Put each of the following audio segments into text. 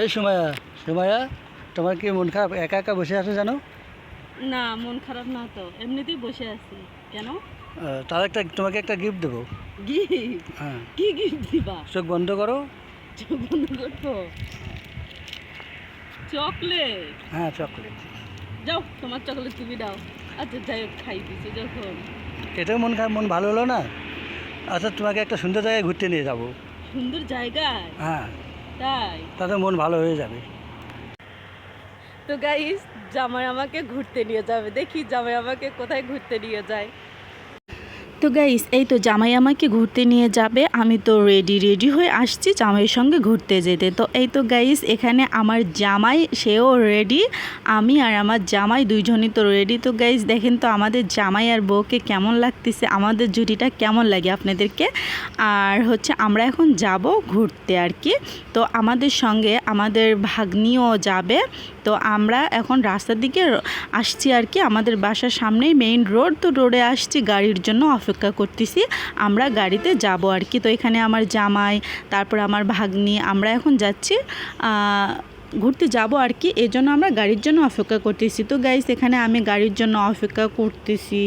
এই সুমায়া সুমায়া তোমার কি মন খারাপ? একা একা বসে আছো জানো? না মন খারাপ না তো। এমনিতেই বসে আছি। কেন? তার একটা তোমাকে একটা গিফট দেবো। গিফট হ্যাঁ। কি গিফট দিবা? চোখ বন্ধ করো। চোখ বন্ধ করতো? চকলেট? হ্যাঁ চকলেট। যাও তোমার চকলেট তুমি দাও। আচ্ছা যাই হোক খাই দিছি যখন। এটাও মন খারাপ মন ভালো হলো না? আচ্ছা তোমাকে একটা সুন্দর জায়গায় ঘুরতে নিয়ে যাব। সুন্দর জায়গায়? হ্যাঁ। তাই? তাতে মন ভালো হয়ে যাবে। তো গাইস জামাই আমাকে ঘুরতে নিয়ে যাবে। দেখি জামাই আমাকে কোথায় ঘুরতে নিয়ে যায়। তো গাইস এই তো জামাই আমাকে ঘুরতে নিয়ে যাবে। আমি তো রেডি রেডি হয়ে আসছি জামাইয়ের সঙ্গে ঘুরতে যেতে। তো এই তো গাইস এখানে আমার জামাই, সেও রেডি আমি আর আমার জামাই দুইজনই তো রেডি তো গাইস দেখেন তো আমাদের জামাই আর বউকে কেমন লাগতেছে, আমাদের জুটিটা কেমন লাগে আপনাদেরকে? আর হচ্ছে আমরা এখন যাব ঘুরতে আর কি। তো আমাদের সঙ্গে আমাদের ভাগ্নিও যাবে। তো আমরা এখন রাস্তার দিকে আসছি আর কি, আমাদের বাসার সামনেই মেইন রোড তো রোডে আসছি, গাড়ির জন্য অপেক্ষা করতেছি, আমরা গাড়িতে যাব আর কি। তো এখানে আমার জামাই, তারপর আমার ভাগ্নি, আমরা এখন যাচ্ছি ঘুরতে যাব আর কি। এজন্য জন্য আমরা গাড়ির জন্য অপেক্ষা করতেছি। তো গাইস এখানে আমি গাড়ির জন্য অপেক্ষা করতেছি।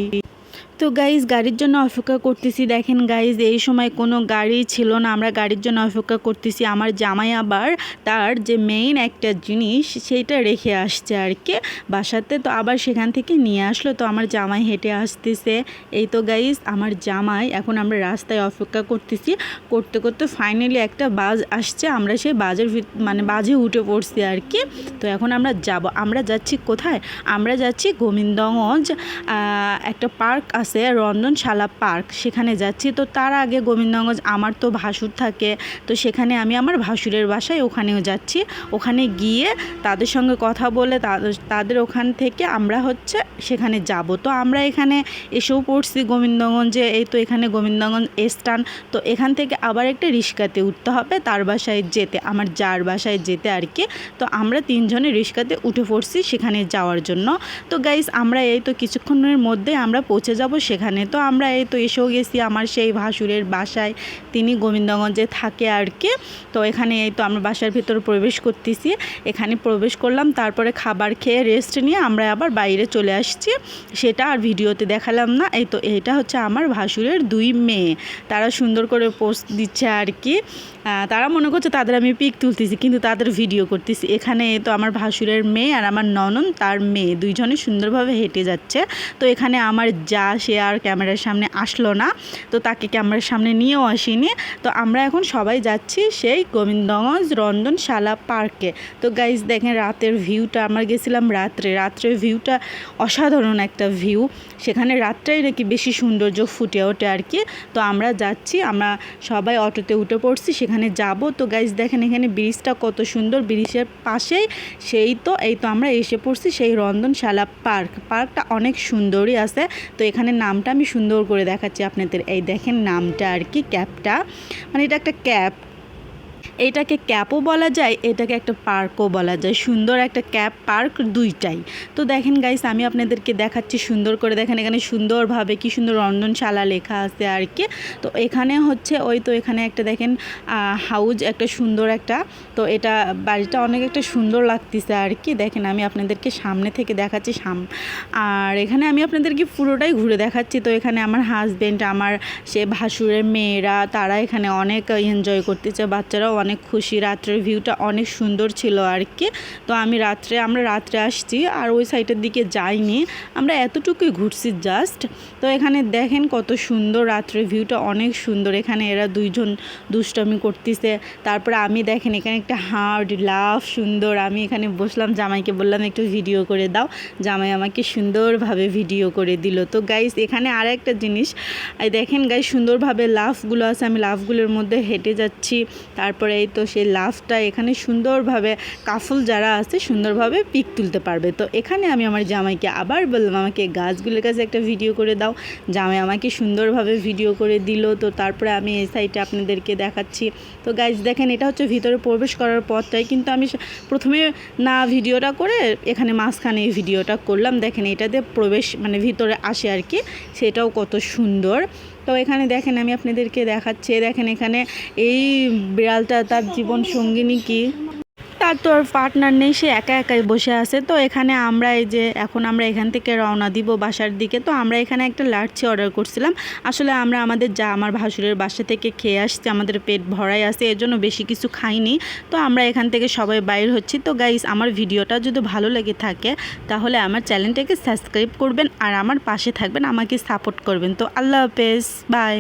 তো গাইজ গাড়ির জন্য অপেক্ষা করতেছি। দেখেন গাইজ এই সময় কোনো গাড়ি ছিল না। আমরা গাড়ির জন্য অপেক্ষা করতেছি। আমার জামাই আবার তার যে মেইন একটা জিনিস সেইটা রেখে আসছে আর কি বাসাতে। তো আবার সেখান থেকে নিয়ে আসলো। তো আমার জামাই হেঁটে আসতেছে। এই তো গাইজ আমার জামাই, এখন আমরা রাস্তায় অপেক্ষা করতেছি। করতে করতে ফাইনালি একটা বাস আসছে। আমরা সেই বাজের মানে বাজে উঠে পড়ছি আর কি। তো এখন আমরা যাব। আমরা যাচ্ছি কোথায়? আমরা যাচ্ছি গোবিন্দগঞ্জ একটা পার্ক আছে রন্ধনশালা পার্ক, সেখানে যাচ্ছি। তো তার আগে গোবিন্দগঞ্জ আমার তো ভাসুর থাকে, তো সেখানে আমি আমার ভাসুরের বাসায় ওখানেও যাচ্ছি। ওখানে গিয়ে তাদের সঙ্গে কথা বলে তাদের তাদের ওখান থেকে আমরা হচ্ছে সেখানে যাব। তো আমরা এখানে এসেও পড়ছি গোবিন্দগঞ্জে, এই তো এখানে গোবিন্দগঞ্জ স্টান তো এখান থেকে আবার একটা রিক্সাতে উঠতে হবে, তার বাসায় যেতে, আমার যার বাসায় যেতে আর কি। তো আমরা তিনজনে রিক্সাতে উঠে পড়ছি সেখানে যাওয়ার জন্য। তো গাইস আমরা এই তো কিছুক্ষণের মধ্যে আমরা পৌঁছে যাব সেখানে। তো আমরা এই তো এসেও গেছি আমার সেই ভাসুরের বাসায়। তিনি গোবিন্দগঞ্জে থাকে আর কি। তো এখানে এই তো আমরা বাসার ভিতরে প্রবেশ করতেছি। এখানে প্রবেশ করলাম, তারপরে খাবার খেয়ে রেস্ট নিয়ে আমরা আবার বাইরে চলে আসছি। সেটা আর ভিডিওতে দেখালাম না। এই তো এটা হচ্ছে আমার ভাসুরের দুই মেয়ে। তারা সুন্দর করে পোস্ট দিচ্ছে আর কি। তারা মনে করছে তাদের আমি পিক তুলতেছি, কিন্তু তাদের ভিডিও করতেছি। এখানে তো আমার ভাসুরের মেয়ে আর আমার ননন, তার মেয়ে। দুইজনে সুন্দরভাবে হেঁটে যাচ্ছে। তো এখানে আমার যা, সে আর ক্যামেরার সামনে আসলো না। তো তাকে ক্যামেরার সামনে নিয়েও আসিনি। তো আমরা এখন সবাই যাচ্ছি সেই গোবিন্দগঞ্জ রন্ধনশালা পার্কে তো গাইজ দেখেন রাতের ভিউটা আমরা গেছিলাম রাত্রে। রাত্রের ভিউটা অসাধারণ একটা ভিউ সেখানে রাত্রেই নাকি বেশি সৌন্দর্য ফুটে ওঠে আর কি। তো আমরা যাচ্ছি, আমরা সবাই অটোতে উঠে পড়ছি, সেখানে যাব। তো গাইজ দেখেন এখানে ব্রিজটা কত সুন্দর। ব্রিজের পাশেই সেই তো, এই তো আমরা এসে পড়ছি সেই রন্ধনশালা পার্ক। পার্কটা অনেক সুন্দরই আছে। তো এখানে নামটা আমি সুন্দর করে দেখাচ্ছি আপনাদের। এই দেখেন নামটা আর কি, ক্যাবটা। মানে এটা একটা ক্যাব। এটাকে ক্যাপও বলা যায়, এটাকে একটা পার্কও বলা যায়। সুন্দর একটা ক্যাপ পার্ক দুইটাই। তো দেখেন গাইস আমি আপনাদেরকে দেখাচ্ছি সুন্দর করে। দেখেন এখানে সুন্দরভাবে কি সুন্দর রন্ধনশালা লেখা আছে আর কি। তো এখানে হচ্ছে ওই তো এখানে একটা দেখেন হাউজ একটা সুন্দর একটা। তো এটা বাড়িটা অনেক একটা সুন্দর লাগতেছে আর কি। দেখেন আমি আপনাদেরকে সামনে থেকে দেখাচ্ছি সাম, আর এখানে আমি আপনাদেরকে পুরোটাই ঘুরে দেখাচ্ছি। তো এখানে আমার হাজব্যান্ড আমার সে ভাসুরের মেয়েরা, তারা এখানে অনেক এনজয় করতেছে। বাচ্চারাও অনেক খুশি। রাত্রের ভিউটা অনেক সুন্দর ছিল আর কি। তো আমি রাত্রে, আমরা রাত্রে আসছি আর ওই সাইডের দিকে যাইনি। আমরা এতটুকুই ঘুরছি জাস্ট তো এখানে দেখেন কত সুন্দর রাত্রের ভিউটা অনেক সুন্দর। এখানে এরা দুইজন দুষ্টমি করতেছে। তারপরে আমি দেখেন এখানে একটা হার্ড লাভ সুন্দর। আমি এখানে বসলাম, জামাইকে বললাম, একটু ভিডিও করে দাও। জামাই আমাকে সুন্দরভাবে ভিডিও করে দিল। তো গাইস এখানে আর একটা জিনিস দেখেন গাইস সুন্দরভাবে লাভগুলো আছে। আমি লাভগুলোর মধ্যে হেঁটে যাচ্ছি। তারপরে এই তো সেই লাভটা এখানে সুন্দরভাবে কাফল যারা আছে সুন্দরভাবে পিক তুলতে পারবে। তো এখানে আমি আমার জামাইকে আবার বললাম, আমাকে গাছগুলোর কাছে একটা ভিডিও করে দাও। জামাই আমাকে সুন্দরভাবে ভিডিও করে দিল। তো তারপরে আমি এই সাইডে আপনাদেরকে দেখাচ্ছি। তো গাইজ দেখেন, এটা হচ্ছে ভিতরে প্রবেশ করার পথটাই। কিন্তু আমি প্রথমে না ভিডিওটা করে এখানে মাঝখানে এই ভিডিওটা করলাম। দেখেন এটাতে প্রবেশ মানে ভিতরে আসে আর কি। সেটাও কত সুন্দর। তো এখানে দেখেন আমি আপনাদেরকে দেখাচ্ছি। দেখেন এখানে এই বিড়ালটা তার জীবন সঙ্গিনী কি? তার তো আর পার্টনার নেই, সে একা একাই বসে আছে। তো এখানে আমরা এই যে, এখন আমরা এখান থেকে রওনা দিব বাসার দিকে। তো আমরা এখানে একটা লাচ্ছি অর্ডার করছিলাম। আসলে আমরা আমাদের যা, আমার ভাসুরের বাসা থেকে খেয়ে আসছি, আমাদের পেট ভরাই আছে, এর জন্য বেশি কিছু খাইনি। তো আমরা এখান থেকে সবাই বাইর হচ্ছি। তো গাইস আমার ভিডিওটা যদি ভালো লেগে থাকে, তাহলে আমার চ্যানেলটাকে সাবস্ক্রাইব করবেন আর আমার পাশে থাকবেন, আমাকে সাপোর্ট করবেন। তো আল্লাহ হাফেজ বাই